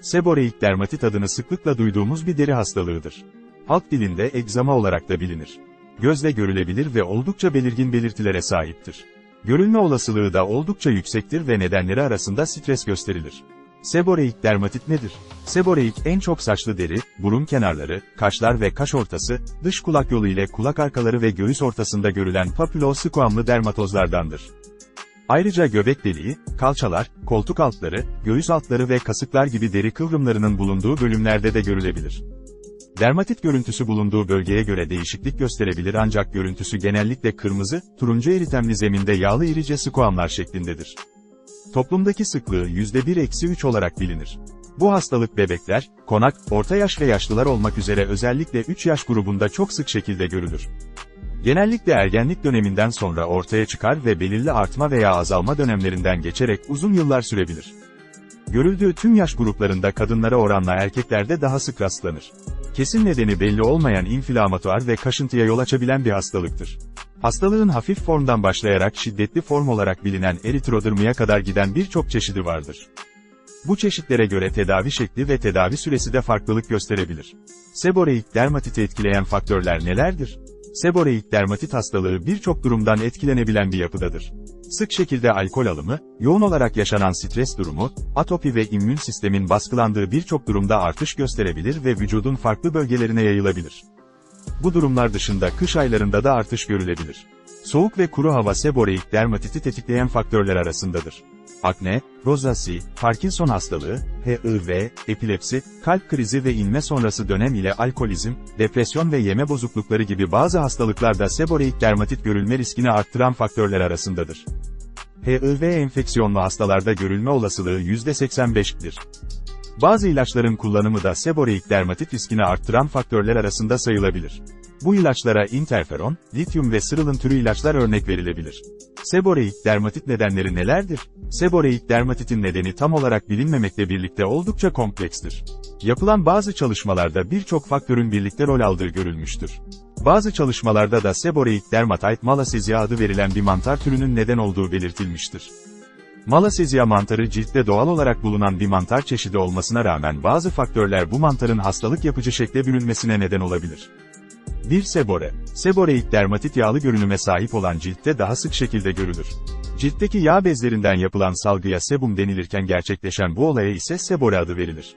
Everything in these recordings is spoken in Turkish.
Seboreik dermatit adını sıklıkla duyduğumuz bir deri hastalığıdır. Halk dilinde egzama olarak da bilinir. Gözle görülebilir ve oldukça belirgin belirtilere sahiptir. Görülme olasılığı da oldukça yüksektir ve nedenleri arasında stres gösterilir. Seboreik dermatit nedir? Seboreik en çok saçlı deri, burun kenarları, kaşlar ve kaş ortası, dış kulak yolu ile kulak arkaları ve göğüs ortasında görülen papülo-squamlı dermatozlardandır. Ayrıca göbek deliği, kalçalar, koltuk altları, göğüs altları ve kasıklar gibi deri kıvrımlarının bulunduğu bölümlerde de görülebilir. Dermatit görüntüsü bulunduğu bölgeye göre değişiklik gösterebilir ancak görüntüsü genellikle kırmızı, turuncu eritemli zeminde yağlı irice squamlar şeklindedir. Toplumdaki sıklığı %1-3 olarak bilinir. Bu hastalık bebekler, konak, orta yaş ve yaşlılar olmak üzere özellikle 3 yaş grubunda çok sık şekilde görülür. Genellikle ergenlik döneminden sonra ortaya çıkar ve belirli artma veya azalma dönemlerinden geçerek uzun yıllar sürebilir. Görüldüğü tüm yaş gruplarında kadınlara oranla erkeklerde daha sık rastlanır. Kesin nedeni belli olmayan inflamatuar ve kaşıntıya yol açabilen bir hastalıktır. Hastalığın hafif formdan başlayarak şiddetli form olarak bilinen eritrodermiye kadar giden birçok çeşidi vardır. Bu çeşitlere göre tedavi şekli ve tedavi süresi de farklılık gösterebilir. Seboreik dermatiti etkileyen faktörler nelerdir? Seboreik dermatit hastalığı birçok durumdan etkilenebilen bir yapıdadır. Sık şekilde alkol alımı, yoğun olarak yaşanan stres durumu, atopi ve immün sistemin baskılandığı birçok durumda artış gösterebilir ve vücudun farklı bölgelerine yayılabilir. Bu durumlar dışında kış aylarında da artış görülebilir. Soğuk ve kuru hava seboreik dermatiti tetikleyen faktörler arasındadır. Akne, rozasi, Parkinson hastalığı, HIV, epilepsi, kalp krizi ve inme sonrası dönem ile alkolizm, depresyon ve yeme bozuklukları gibi bazı hastalıklarda seboreik dermatit görülme riskini arttıran faktörler arasındadır. HIV enfeksiyonlu hastalarda görülme olasılığı %85'dir. Bazı ilaçların kullanımı da seboreik dermatit riskini arttıran faktörler arasında sayılabilir. Bu ilaçlara interferon, lityum ve sırılın türü ilaçlar örnek verilebilir. Seboreik dermatit nedenleri nelerdir? Seboreik dermatitin nedeni tam olarak bilinmemekle birlikte oldukça komplekstir. Yapılan bazı çalışmalarda birçok faktörün birlikte rol aldığı görülmüştür. Bazı çalışmalarda da seboreik dermatite malassezia adı verilen bir mantar türünün neden olduğu belirtilmiştir. Malassezia mantarı ciltte doğal olarak bulunan bir mantar çeşidi olmasına rağmen bazı faktörler bu mantarın hastalık yapıcı şekle bürünmesine neden olabilir. 1. Sebore. Seboreik dermatit yağlı görünüme sahip olan ciltte daha sık şekilde görülür. Ciltteki yağ bezlerinden yapılan salgıya sebum denilirken gerçekleşen bu olaya ise sebore adı verilir.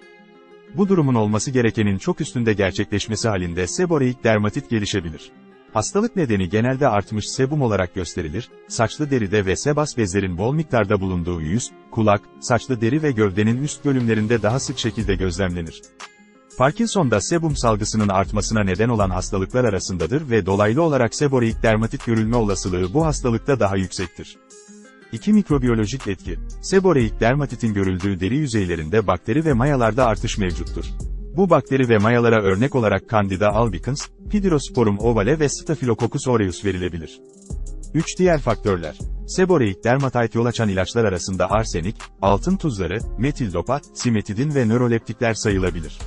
Bu durumun olması gerekenin çok üstünde gerçekleşmesi halinde seboreik dermatit gelişebilir. Hastalık nedeni genelde artmış sebum olarak gösterilir, saçlı deride ve sebas bezlerin bol miktarda bulunduğu yüz, kulak, saçlı deri ve gövdenin üst bölümlerinde daha sık şekilde gözlemlenir. Parkinson'da sebum salgısının artmasına neden olan hastalıklar arasındadır ve dolaylı olarak seboreik dermatit görülme olasılığı bu hastalıkta daha yüksektir. 2. Mikrobiyolojik etki. Seboreik dermatitin görüldüğü deri yüzeylerinde bakteri ve mayalarda artış mevcuttur. Bu bakteri ve mayalara örnek olarak Candida albicans, Piderosporum ovale ve Staphylococcus aureus verilebilir. 3 diğer faktörler. Seboreik dermatite yol açan ilaçlar arasında arsenik, altın tuzları, metildopa, simetidin ve nöroleptikler sayılabilir.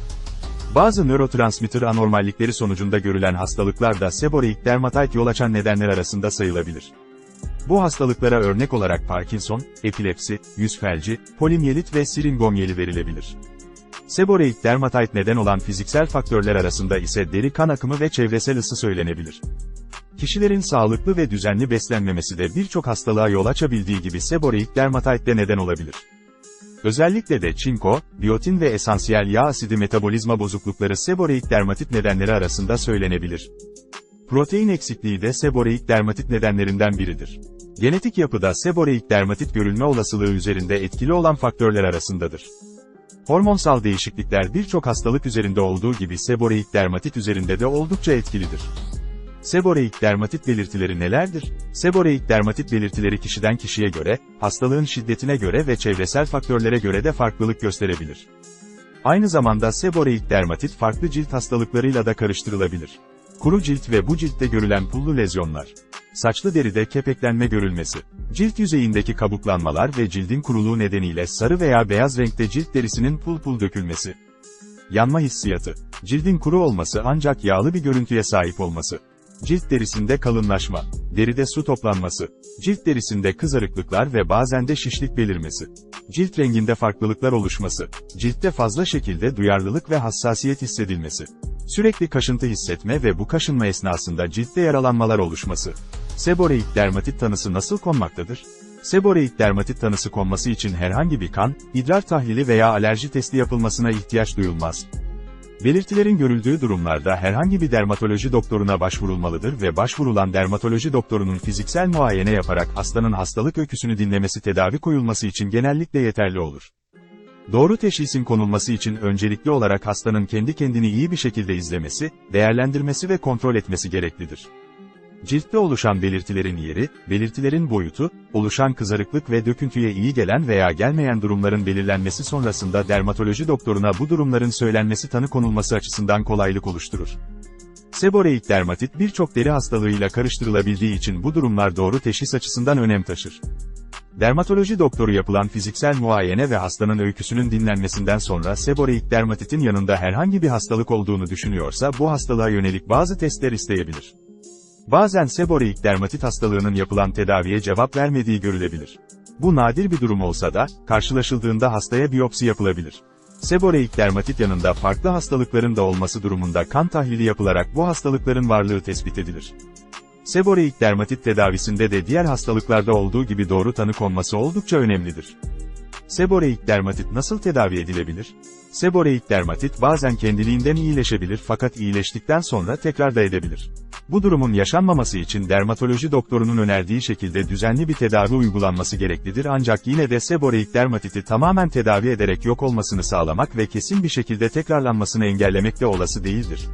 Bazı nörotransmitter anormallikleri sonucunda görülen hastalıklar da seboreik dermatite yol açan nedenler arasında sayılabilir. Bu hastalıklara örnek olarak Parkinson, epilepsi, yüz felci, polimyelit ve siringomyeli verilebilir. Seboreik dermatite neden olan fiziksel faktörler arasında ise deri kan akımı ve çevresel ısı söylenebilir. Kişilerin sağlıklı ve düzenli beslenmemesi de birçok hastalığa yol açabildiği gibi seboreik dermatite de neden olabilir. Özellikle de çinko, biyotin ve esansiyel yağ asidi metabolizma bozuklukları seboreik dermatit nedenleri arasında söylenebilir. Protein eksikliği de seboreik dermatit nedenlerinden biridir. Genetik yapıda seboreik dermatit görülme olasılığı üzerinde etkili olan faktörler arasındadır. Hormonsal değişiklikler birçok hastalık üzerinde olduğu gibi seboreik dermatit üzerinde de oldukça etkilidir. Seboreik dermatit belirtileri nelerdir? Seboreik dermatit belirtileri kişiden kişiye göre, hastalığın şiddetine göre ve çevresel faktörlere göre de farklılık gösterebilir. Aynı zamanda seboreik dermatit farklı cilt hastalıklarıyla da karıştırılabilir. Kuru cilt ve bu ciltte görülen pullu lezyonlar. Saçlı deride kepeklenme görülmesi. Cilt yüzeyindeki kabuklanmalar ve cildin kuruluğu nedeniyle sarı veya beyaz renkte cilt derisinin pul pul dökülmesi. Yanma hissiyatı. Cildin kuru olması ancak yağlı bir görüntüye sahip olması. Cilt derisinde kalınlaşma, deride su toplanması, cilt derisinde kızarıklıklar ve bazen de şişlik belirmesi, cilt renginde farklılıklar oluşması, ciltte fazla şekilde duyarlılık ve hassasiyet hissedilmesi, sürekli kaşıntı hissetme ve bu kaşınma esnasında ciltte yaralanmalar oluşması. Seboreik dermatit tanısı nasıl konmaktadır? Seboreik dermatit tanısı konması için herhangi bir kan, idrar tahlili veya alerji testi yapılmasına ihtiyaç duyulmaz. Belirtilerin görüldüğü durumlarda herhangi bir dermatoloji doktoruna başvurulmalıdır ve başvurulan dermatoloji doktorunun fiziksel muayene yaparak hastanın hastalık öyküsünü dinlemesi tedavi koyulması için genellikle yeterli olur. Doğru teşhisin konulması için öncelikli olarak hastanın kendi kendini iyi bir şekilde izlemesi, değerlendirmesi ve kontrol etmesi gereklidir. Ciltte oluşan belirtilerin yeri, belirtilerin boyutu, oluşan kızarıklık ve döküntüye iyi gelen veya gelmeyen durumların belirlenmesi sonrasında dermatoloji doktoruna bu durumların söylenmesi tanı konulması açısından kolaylık oluşturur. Seboreik dermatit birçok deri hastalığıyla karıştırılabildiği için bu durumlar doğru teşhis açısından önem taşır. Dermatoloji doktoru yapılan fiziksel muayene ve hastanın öyküsünün dinlenmesinden sonra seboreik dermatitin yanında herhangi bir hastalık olduğunu düşünüyorsa bu hastalığa yönelik bazı testler isteyebilir. Bazen seboreik dermatit hastalığının yapılan tedaviye cevap vermediği görülebilir. Bu nadir bir durum olsa da, karşılaşıldığında hastaya biyopsi yapılabilir. Seboreik dermatit yanında farklı hastalıkların da olması durumunda kan tahlili yapılarak bu hastalıkların varlığı tespit edilir. Seboreik dermatit tedavisinde de diğer hastalıklarda olduğu gibi doğru tanı konması oldukça önemlidir. Seboreik dermatit nasıl tedavi edilebilir? Seboreik dermatit bazen kendiliğinden iyileşebilir fakat iyileştikten sonra tekrar da edebilir. Bu durumun yaşanmaması için dermatoloji doktorunun önerdiği şekilde düzenli bir tedavi uygulanması gereklidir ancak yine de seboreik dermatiti tamamen tedavi ederek yok olmasını sağlamak ve kesin bir şekilde tekrarlanmasını engellemek de olası değildir.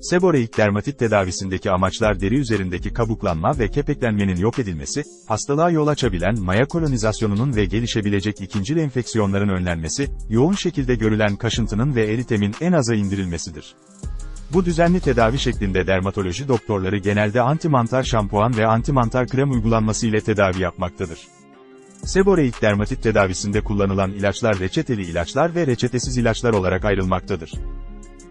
Seboreik dermatit tedavisindeki amaçlar deri üzerindeki kabuklanma ve kepeklenmenin yok edilmesi, hastalığa yol açabilen maya kolonizasyonunun ve gelişebilecek ikincil enfeksiyonların önlenmesi, yoğun şekilde görülen kaşıntının ve eritemin en aza indirilmesidir. Bu düzenli tedavi şeklinde dermatoloji doktorları genelde antimantar şampuan ve antimantar krem uygulanması ile tedavi yapmaktadır. Seboreik dermatit tedavisinde kullanılan ilaçlar reçeteli ilaçlar ve reçetesiz ilaçlar olarak ayrılmaktadır.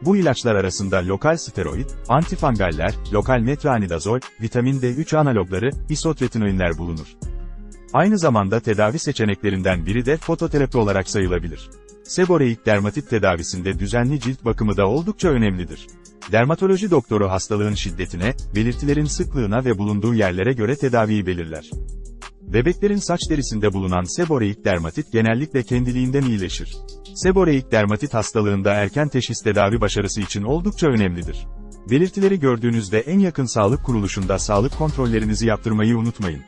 Bu ilaçlar arasında lokal steroid, antifangaller, lokal metronidazol, vitamin D3 analogları, isotretinoinler bulunur. Aynı zamanda tedavi seçeneklerinden biri de fototerapi olarak sayılabilir. Seboreik dermatit tedavisinde düzenli cilt bakımı da oldukça önemlidir. Dermatoloji doktoru hastalığın şiddetine, belirtilerin sıklığına ve bulunduğu yerlere göre tedaviyi belirler. Bebeklerin saç derisinde bulunan seboreik dermatit genellikle kendiliğinden iyileşir. Seboreik dermatit hastalığında erken teşhis tedavi başarısı için oldukça önemlidir. Belirtileri gördüğünüzde en yakın sağlık kuruluşunda sağlık kontrollerinizi yaptırmayı unutmayın.